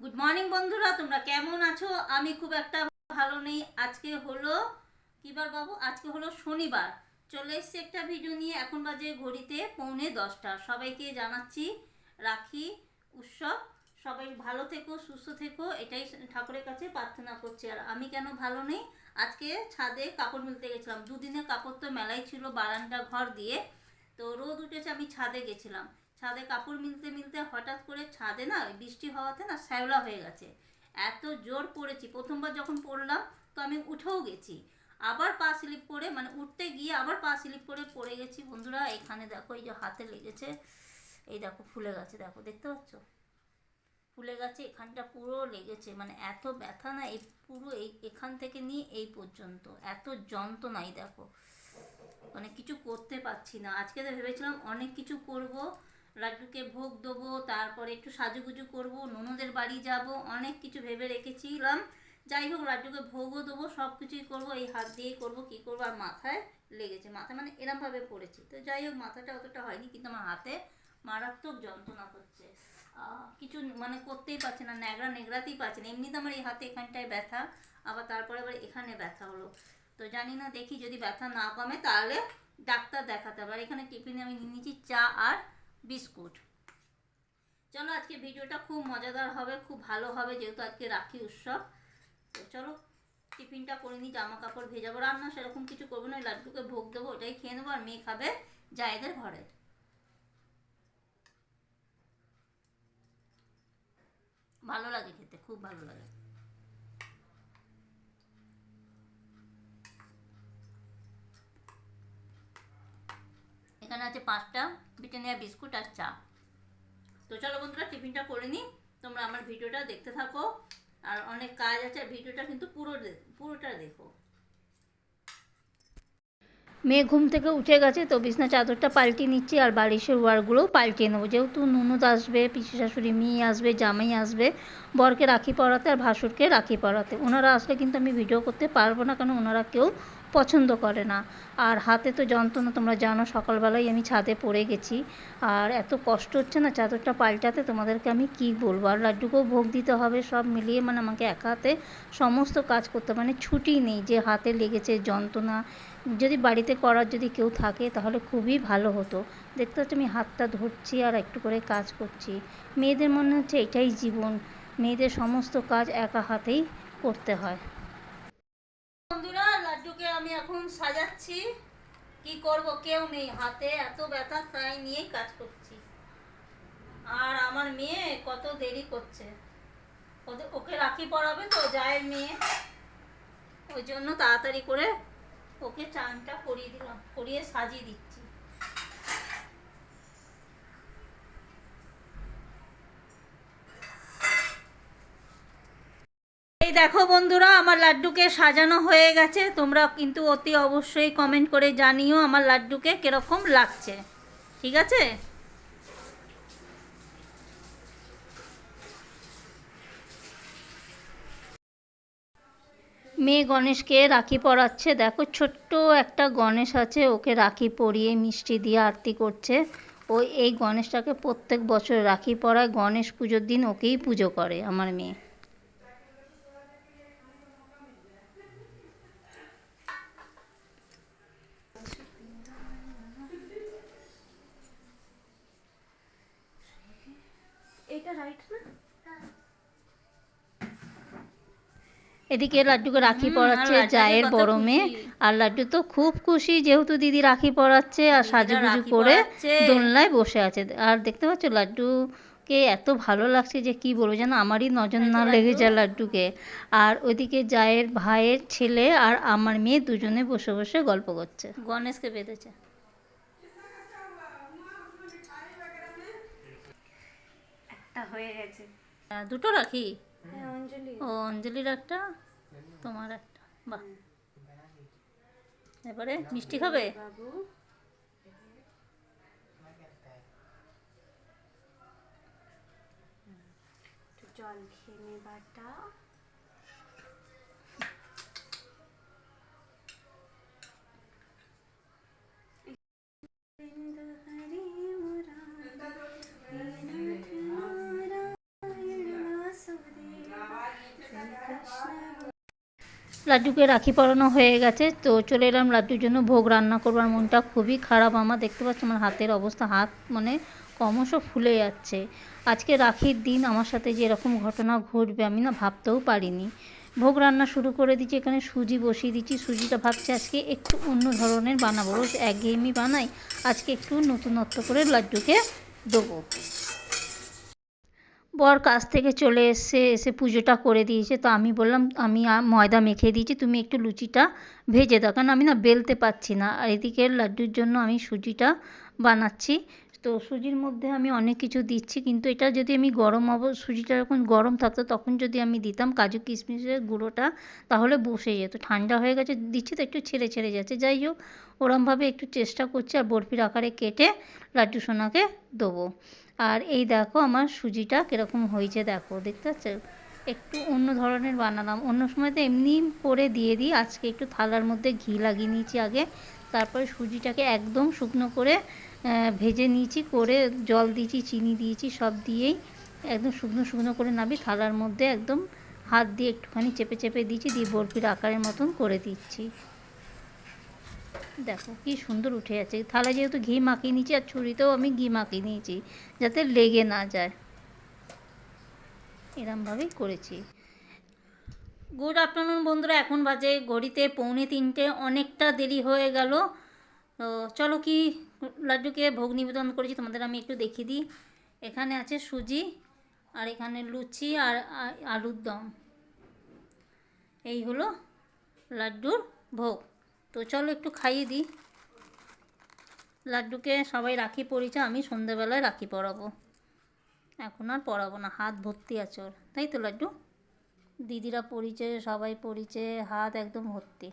Good morning বন্ধুরা, তোমরা কেমন আছো? আমি খুব একটা ভালো নেই। আজকে হলো কিবার বাবু? আজকে হলো শনিবার। চলে এসেছি একটা ভিডিও নিয়ে। এখন বাজে ঘড়িতে পৌনে দশটা। সবাইকে জানাচ্ছি, রাখি, উৎসব। সবাই ভালো থেকো, সুস্থ থেকো। এটাই ঠাকুরের কাছে প্রার্থনা করছি। আর আমি কেন ভালো নেই? আজকে ছাদে কাপড় মিলতে গেছিলাম। দুদিনের কাপড় তো মেলাই ছিল বারান্দা ঘর দিয়ে। তো রোদ উঠেছে, আমি ছাদে গেছিলাম। ছাদে কাপড় মিলতে মিলতে হঠাৎ করে ছাদে না বৃষ্টি হওয়াতে না শ্যাওলা হয়ে গেছে। এত জোর পড়েছি। প্রথমবার যখন পড়লাম তো আমি উঠেও গেছি। আবার পা স্লিপ করে মানে উঠতে গিয়ে আবার পা স্লিপ করে পড়ে গেছি। বন্ধুরা, এখানে দেখো এই যে হাতে লেগেছে, এই দেখো ফুলে গেছে, দেখো, দেখতে পাচ্ছ? ফুলে গেছে, এখানটা পুরো লেগেছে। মানে এত ব্যথা না, এই পুরো এই, এখান থেকে নিয়ে এই পর্যন্ত। এত যন্ত্রণাই দেখো। মানে কিছু করতে পারছি না। আজকে তো ভেবেছিলাম অনেক কিছু করব। লাড্ডুকে ভোগ দেবো, তারপরে একটু সাজুগুজু করব, ননদের বাড়ি যাব, অনেক কিছু ভেবে রেখেছিলাম। যাই হোক লাড্ডুকে ভোগও দেবো সব কিছুই করব, এই হাত দিয়েই করব, কী করব আর মাথায় লেগেছে। মাথা মানে এরমভাবে পড়েছি। তো যাই হোক, মাথাটা অতটা হয়নি, কিন্তু আমার হাতে মারাত্মক যন্ত্রণা হচ্ছে কিছু মানে করতেই পারছে না, ন্যাগড়া নেগড়াতেই পারছে না। এমনিতে আমার এই হাতে এখানটায় ব্যথা, আবার তারপরে আবার এখানে ব্যথা হলো। তো জানি না, দেখি যদি ব্যথা না কমে, তাহলে ডাক্তার দেখাতে হবে। আর এখানে টিফিনে আমি নিয়ে নিয়েছি চা আর বিস্কুট। চলো আজকে ভিডিওটা খুব মজাদার হবে, খুব ভালো হবে যেহেতু আজকে রাখি উৎসব। তো চলো, টিফিনটা করে নিই জামা কাপড় ভেজাবো, রান্না সেরকম কিছু করব না লাড্ডুকে ভোগ দেবো, ওটাই খেয়ে নেব, আর মেয়ে খাবে জায়েদের ঘরে। ভালো লাগে খেতে, খুব ভালো লাগে। এখানে আছে পাঁচটা ব্রিটানিয়া বিস্কুট আর চা। তো চলো বন্ধুরা, টিফিনটা করে নিই। তোমরা আমার ভিডিওটা দেখতে থাকো। আর অনেক কাজ আছে, ভিডিওটা কিন্তু পুরো পুরোটা দেখো। মেয়ে ঘুম থেকে উঠে গেছে, তো বিছনা চাদরটা পাল্টিয়ে নিচ্ছি আর বালিশের ওয়ারগুলোও পাল্টে নেব। যেহেতু ননদ আসবে, পিসি শাশুড়ি মেয়ে আসবে, জামাই আসবে, বরকে রাখি পরাতে আর ভাসুরকে রাখি পরাতে। ওনারা আসলে কিন্তু আমি ভিডিও করতে পারব না, কারণ ওনারা কেউ পছন্দ করে না। আর হাতে তো যন্ত্রণা, তোমরা জানো, সকালবেলায় আমি ছাদে পড়ে গেছি। আর এত কষ্ট হচ্ছে না চাদরটা পাল্টাতে, তোমাদেরকে আমি কি বলব? আর লাড্ডুকেও ভোগ দিতে হবে, সব মিলিয়ে মানে আমাকে একা হাতে সমস্ত কাজ করতে মানে ছুটি নেই যে হাতে লেগেছে যন্ত্রণা যদি বাড়িতে করার যদি কেউ থাকে, তাহলে খুবই ভালো হতো। দেখতে হচ্ছে আমি হাতটা ধরছি আর একটু করে কাজ করছি। মেয়েদের মনে হচ্ছে এটাই জীবন। মেয়েদের সমস্ত কাজ একা হাতেই করতে হয়। বন্ধুরা, লাড্ডুকে আমি এখন সাজাচ্ছি। কি করব, কেউ নেই। হাতে এত ব্যথা, তাই নিয়েই কাজ করছি। আর আমার মেয়ে কত দেরি করছে। ওকে রাখি পড়াবে তো জায়ের মেয়ে। ওই জন্য তাড়াতাড়ি করে ওকে চানটা করিয়ে দিলাম করিয়ে সাজিয়ে দিচ্ছি। এই দেখো বন্ধুরা, আমার লাড্ডুকে সাজানো হয়ে গেছে। তোমরা কিন্তু অতি অবশ্যই কমেন্ট করে জানিও আমার লাড্ডুকে কীরকম লাগছে। ঠিক আছে? মেয়ে গণেশকে রাখি পরাচ্ছে। দেখো, ছোট্ট একটা গণেশ আছে, ওকে রাখি পরিয়ে মিষ্টি দিয়ে আরতি করছে। ও এই গণেশটাকে প্রত্যেক বছর রাখি পরায়। গণেশ পুজোর দিন ওকেই পুজো করে, আমার মেয়ে। এটা রাইট না? এদিকে লাড্ডুকে রাখি পরাচ্ছে লাড্ডু জায়ের বড় মেয়ে। আর লাড্ডু তো খুব খুশি যেহেতু দিদি রাখি পরাচ্ছে আর সাজুগুজু করে দোলনায় বসে আছে। আর দেখতে পাচ্ছ লাড্ডুকে এত ভালো লাগছে যে কি বলব যেন আমারই নজর না লেগে লাড্ডু? যায় লাড্ডুকে। আর ওইদিকে জায়ের ভাইয়ের ছেলে আর আমার মেয়ে দুজনে বসে বসে গল্প করছে। গণেশকে বেঁধেছে। একটা হয়ে গেছে। দুটো রাখি? ও অঞ্জলির একটা তোমার একটা বাহ। এবারে মিষ্টি খাবে? বাবু। জল খেয়ে নে লাড্ডুকে রাখি পরানো হয়ে গেছে। তো চলে এলাম লাড্ডুর জন্য। ভোগ রান্না করবার মনটা খুবই খারাপ। আমার দেখতে পাচ্ছ আমার হাতের অবস্থা, হাত মানে ক্রমশ ফুলে যাচ্ছে। আজকে রাখির দিন, আমার সাথে যে এরকম ঘটনা ঘটবে আমি না ভাবতেও পারিনি। ভোগ রান্না শুরু করে দিচ্ছি, এখানে সুজি বসিয়ে দিচ্ছি। সুজিটা ভাবছি আজকে একটু অন্য ধরনের বানাবো। রোজ একঘেয়েমি বানাই, আজকে একটু নতুনত্ব করে লাড্ডুকে দেবো। বর কাজ থেকে চলে এসে এসে পুজোটা করে দিয়েছে। তো আমি বললাম, আমি ময়দা মেখে দিয়েছি, তুমি একটু লুচিটা ভেজে দাও, কারণ আমি না বেলতে পারছি না। আর এদিকে লাড্ডুর জন্য আমি সুজিটা বানাচ্ছি। তো সুজির মধ্যে আমি অনেক কিছু দিচ্ছি, কিন্তু এটা যদি আমি গরম অব, সুজিটা যখন গরম থাকতো, তখন যদি আমি দিতাম কাজু কিশমিশের গুঁড়োটা, তাহলে বসে যেত। ঠান্ডা হয়ে গেছে, দিচ্ছি তো একটু ছেড়ে ছেড়ে যাচ্ছে। যাই হোক, ওরমভাবে একটু চেষ্টা করছি, আর বরফির আকারে কেটে লাড্ডু সোনাকে দেবো। আর এই দেখো আমার সুজিটা কীরকম হয়েছে দেখো, দেখতে পাচ্ছ? একটু অন্য ধরনের বানালাম। অন্য সময় তো এমনি করে দিয়ে দিই। আজকে একটু থালার মধ্যে ঘি লাগিয়ে নিয়েছি আগে। তারপরে সুজিটাকে একদম শুকনো করে ভেজে নিয়েছি, করে জল দিয়েছি, চিনি দিয়েছি, সব দিয়েই একদম শুকনো শুকনো করে নাবি থালার মধ্যে একদম হাত দিয়ে একটুখানি চেপে চেপে দিয়েছি, দিয়ে বরফির আকারের মতন করে দিচ্ছি। দেখো, কি সুন্দর উঠে যাচ্ছে থালা যেহেতু ঘি মাখিয়ে নিয়েছি আর ছুরিতেও আমি ঘি মাখিয়ে নিয়েছি, যাতে লেগে না যায়। এরমভাবেই করেছি। গুড আফটারনুন বন্ধুরা, এখন বাজে ঘড়িতে পৌনে তিনটে, অনেকটা দেরি হয়ে গেল। চলো কি লাড্ডুকে ভোগ নিবেদন করেছি, তোমাদের আমি একটু দেখিয়ে দিই। এখানে আছে সুজি, আর এখানে লুচি আর আলুর দম। এই হলো লাড্ডুর ভোগ। তো চলো একটু খাইয়ে দিই। লাড্ডুকে সবাই রাখি পরিয়েছে আমি সন্ধেবেলায় রাখি পরাবো। এখন আর পরাবো না, হাত ভর্তি আছে ওর। তাই তো লাড্ডু? দিদিরা পরিচে, সবাই পরিচে, হাত একদম ভর্তি।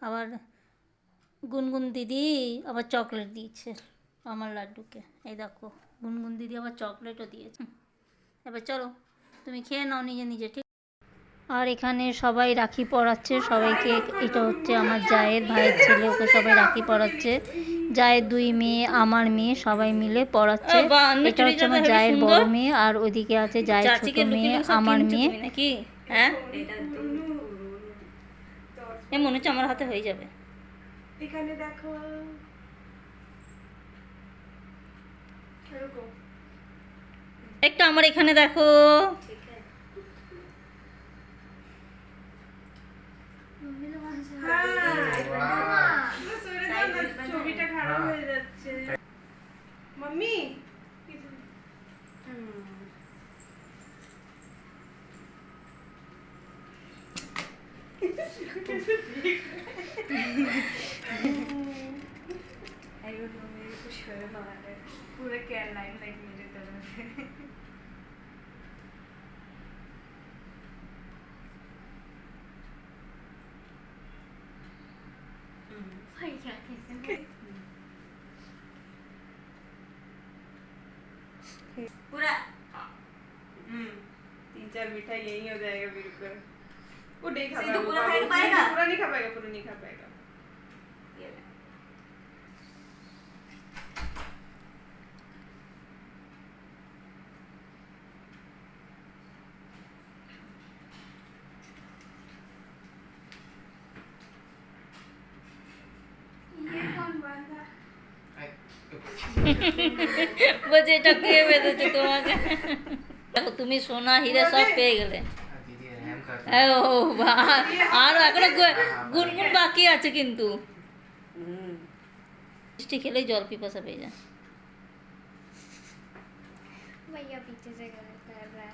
আবার গুনগুন দিদি আবার চকলেট দিয়েছে আমার লাড্ডুকে। এই দেখো, গুনগুন দিদি আবার চকলেটও দিয়েছে। এবার চলো তুমি খেয়ে নাও নিজে নিজে ঠিক? আর এখানে সবাই রাখি পরাচ্ছে সবাইকে এটা হচ্ছে আমার জায়ের ভাইয়ের ছেলে ওকে সবাই রাখি পরাচ্ছে। জায়ের দুই মেয়ে আমার মেয়ে সবাই মিলে পড়াচ্ছে এটা হচ্ছে আমার জায়ের বড় মেয়ে আর ওইদিকে আছে জায়ের ছোট মেয়ে আমার মেয়ে। নাকি? হ্যাঁ? এ মনে হচ্ছে আমার হাতে হয়ে যাবে। এখানে দেখো। রুকো একটু আমার এখানে দেখো। আছে ছবিটা খারাপ হয়ে ファイヤー消せない。पूरा तीन चार मिठाई यही हो जाएगा बिल्कुल वो नहीं खा पाएगा पूरा नहीं खा पाएगा पूरा नहीं खा पाएगा বলছে এটা কে বেঁধেছে তোমাকে দেখো তুমি সোনা হিরে সব পেয়ে গেলে दीदी रहम कर এ ও ভাই আর এখনো গু- গুনগুন বাকি আছে কিন্তু মিষ্টি খেলেই জল পিপাসা পেয়ে যায় भैया पीछे से गलत कर रहा है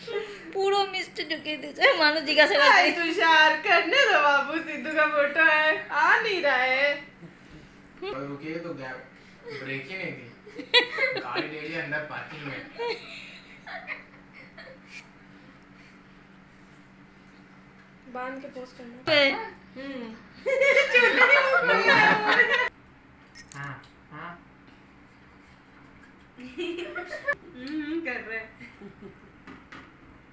लिपस्टिक ढुकी दी मानो जिज्ञासा हाय करते तुषार करने दो बाबू सिद्धू का फ़ोटो है। आ नहीं रहा है। और रुकी तो गैप ब्रेक ही नहीं थी। गाड़ी ले ली अंदर पार्किंग में। बाँध के पोस्ट करना। पे। हम्म। हाँ हाँ। हम्म, कर रहे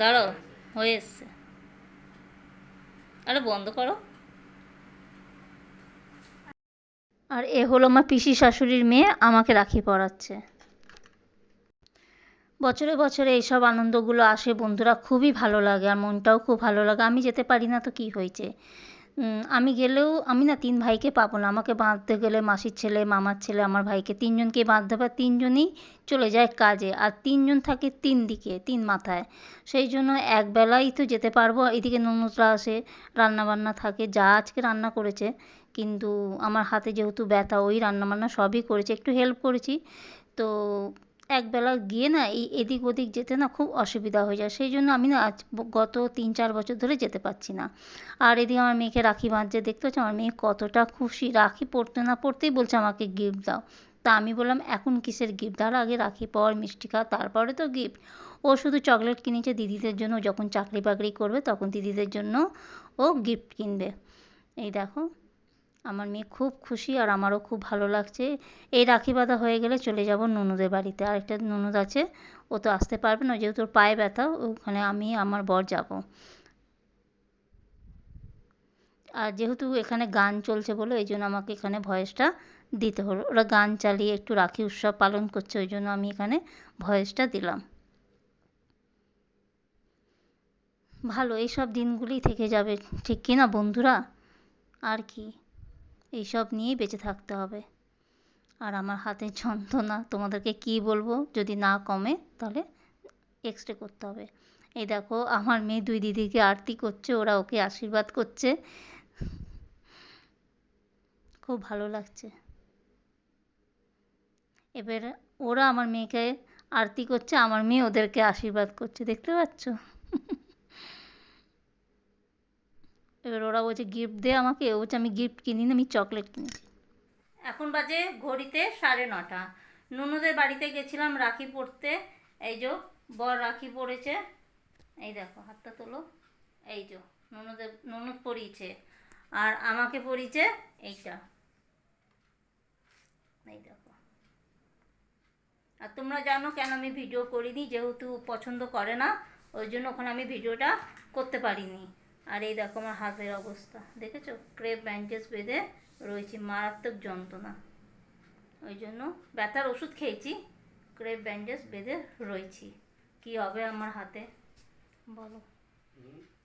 দাঁড়াও, হয়ে এসছে। আরে বন্ধ করো। আর এ হলো আমার পিসি শাশুড়ির মেয়ে, আমাকে রাখি পড়াচ্ছে বছরে বছরে এইসব আনন্দগুলো আসে, বন্ধুরা। খুবই ভালো লাগে, আর মনটাও খুব ভালো লাগে। আমি যেতে পারি না তো কি হয়েছে? আমি গেলেও আমি না তিন ভাইকে পাবো না। আমাকে বাঁধতে গেলে মাসির ছেলে, মামার ছেলে, আমার ভাইকে তিনজনকে বাঁধতে হবে। তিনজনই চলে যায় কাজে আর তিনজন থাকে তিন দিকে, তিন মাথায়। সেই জন্য একবেলাই তো যেতে পারব। এদিকে ননদরা আসে, রান্নাবান্না থাকে, যা আজকে রান্না করেছে। কিন্তু আমার হাতে যেহেতু ব্যথা, ওই রান্নাবান্না সবই করেছে। একটু হেল্প করেছি। তো একবেলা গিয়ে না এই এদিক ওদিক যেতে না খুব অসুবিধা হয়ে যায়। সেই জন্য আমি না আজ গত তিন চার বছর ধরে যেতে পারছি না। আর এদিকে আমার মেয়েকে রাখি বাঁধছে দেখতে পাচ্ছ আমার মেয়ে কতটা খুশি। রাখি পড়তে না পড়তেই বলছে আমাকে গিফট দাও। তা আমি বললাম, এখন কিসের গিফট তার আগে রাখি পর মিষ্টি খা, তারপরে তো গিফট ও শুধু চকলেট কিনেছে দিদিদের জন্য, যখন চাকরি বাকরি করবে তখন দিদিদের জন্য ও গিফট কিনবে। এই দেখো। আমার মেয়ে খুব খুশি আর আমারও খুব ভালো লাগছে। এই রাখি বাঁধা হয়ে গেলে চলে যাব ননদের বাড়িতে। আরেকটা ননদ আছে, ও তো আসতে পারবে না, যেহেতু ওর পায়ে ব্যথা, ওখানে আমি আমার বর যাব। আর যেহেতু এখানে গান চলছে বলে, এই জন্য আমাকে এখানে ভয়েসটা দিতে হলো। ওরা গান চালিয়ে একটু রাখি উৎসব পালন করছে, ওই জন্য আমি এখানে ভয়েসটা দিলাম। ভালো, এইসব দিনগুলি থেকে যাবে, ঠিক কি না বন্ধুরা? আর কি? এইসব নিয়েই বেঁচে থাকতে হবে। আর আমার হাতের যন্ত্রণা, তোমাদেরকে কি বলব? যদি না কমে, তাহলে এক্স রে করতে হবে। এই দেখো, আমার মেয়ে দুই দিদিকে আরতি করছে, ওরা ওকে আশীর্বাদ করছে। খুব ভালো লাগছে। এবার ওরা আমার মেয়েকে আরতি করছে, আমার মেয়ে ওদেরকে আশীর্বাদ করছে, দেখতে পাচ্ছ? এবার ওরা বলছে গিফট দে আমাকে। ও বলছে, আমি গিফট কিনিনি আমি চকলেট কিনেছি। এখন বাজে ঘড়িতে সাড়ে নটা। নুনুদের বাড়িতে গেছিলাম রাখি পরতে। এই যে, বর রাখি পরেছে। এই দেখো, হাতটা তোলো। এই যে, ননদের ননদ পরিয়েছে। আর আমাকে পরিয়েছে এইটা। এই দেখো। আর তোমরা জানো কেন আমি ভিডিও করিনি? যেহেতু পছন্দ করে না, ওই জন্য ওখানে আমি ভিডিওটা করতে পারিনি। আর এই দেখো আমার হাতের অবস্থা। দেখেছ? ক্রেপ ব্যান্ডেজ বেঁধে রয়েছে। মারাত্মক যন্ত্রণা। ওই জন্য ব্যথার ওষুধ খেয়েছি। ক্রেপ ব্যান্ডেজ বেঁধে রয়েছি। কি হবে আমার হাতে? বলো।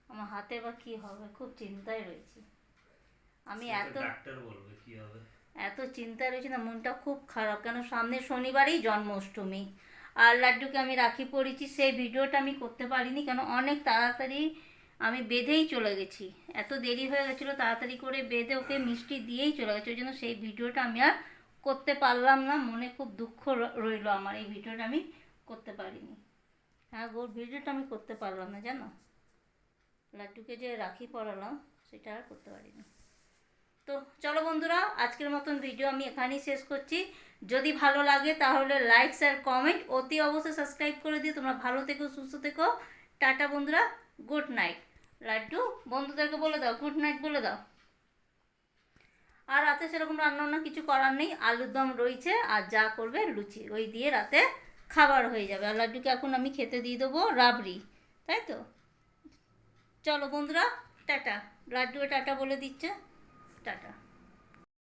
আমার হাতে বা কি হবে? খুব চিন্তায় রয়েছি। আমি এত ডাক্তার বলবে কি হবে? এত চিন্তায় রয়েছি না মনটা খুব খারাপ। কেন? সামনের শনিবারই জন্মাষ্টমী। আর লাড্ডুকে আমি রাখি পড়েছি। সেই ভিডিওটা আমি করতে পারিনি। কেন? অনেক তাড়াতাড়ি আমি বেঁধেই চলে গেছি। এত দেরি হয়ে গেছিল, তাড়াতাড়ি করে বেঁধে ওকে মিষ্টি দিয়েই চলে গেছে। ওই জন্য সেই ভিডিওটা আমি আর করতে পারলাম না। মনে খুব দুঃখ রইল আমার। এই ভিডিওটা আমি করতে পারিনি। হ্যাঁ গো, ভিডিওটা আমি করতে পারলাম না, জানো? লাড্ডুকে যে রাখি পরালাম, সেটা আর করতে পারিনি। তো চলো বন্ধুরা, আজকের মতন ভিডিও আমি এখানেই শেষ করছি। যদি ভালো লাগে তাহলে লাইক শেয়ার কমেন্ট অতি অবশ্যই সাবস্ক্রাইব করে দিও। তোমরা ভালো থেকো, সুস্থ থেকো। টাটা বন্ধুরা গুড নাইট লাড্ডু? বন্ধুদেরকে বলে দাও গুড নাইট বলে দাও। আর রাতে সেরকম রান্না কিছু করার নেই, আলুর দম রয়েছে, আর যা করবে লুচি। ওই দিয়ে রাতে খাবার হয়ে যাবে। আর লাড্ডুকে এখন আমি খেতে দিয়ে দেবো রাবড়ি, তাই তো? চলো বন্ধুরা, টাটা। লাড্ডু টাটা বলে দিচ্ছে।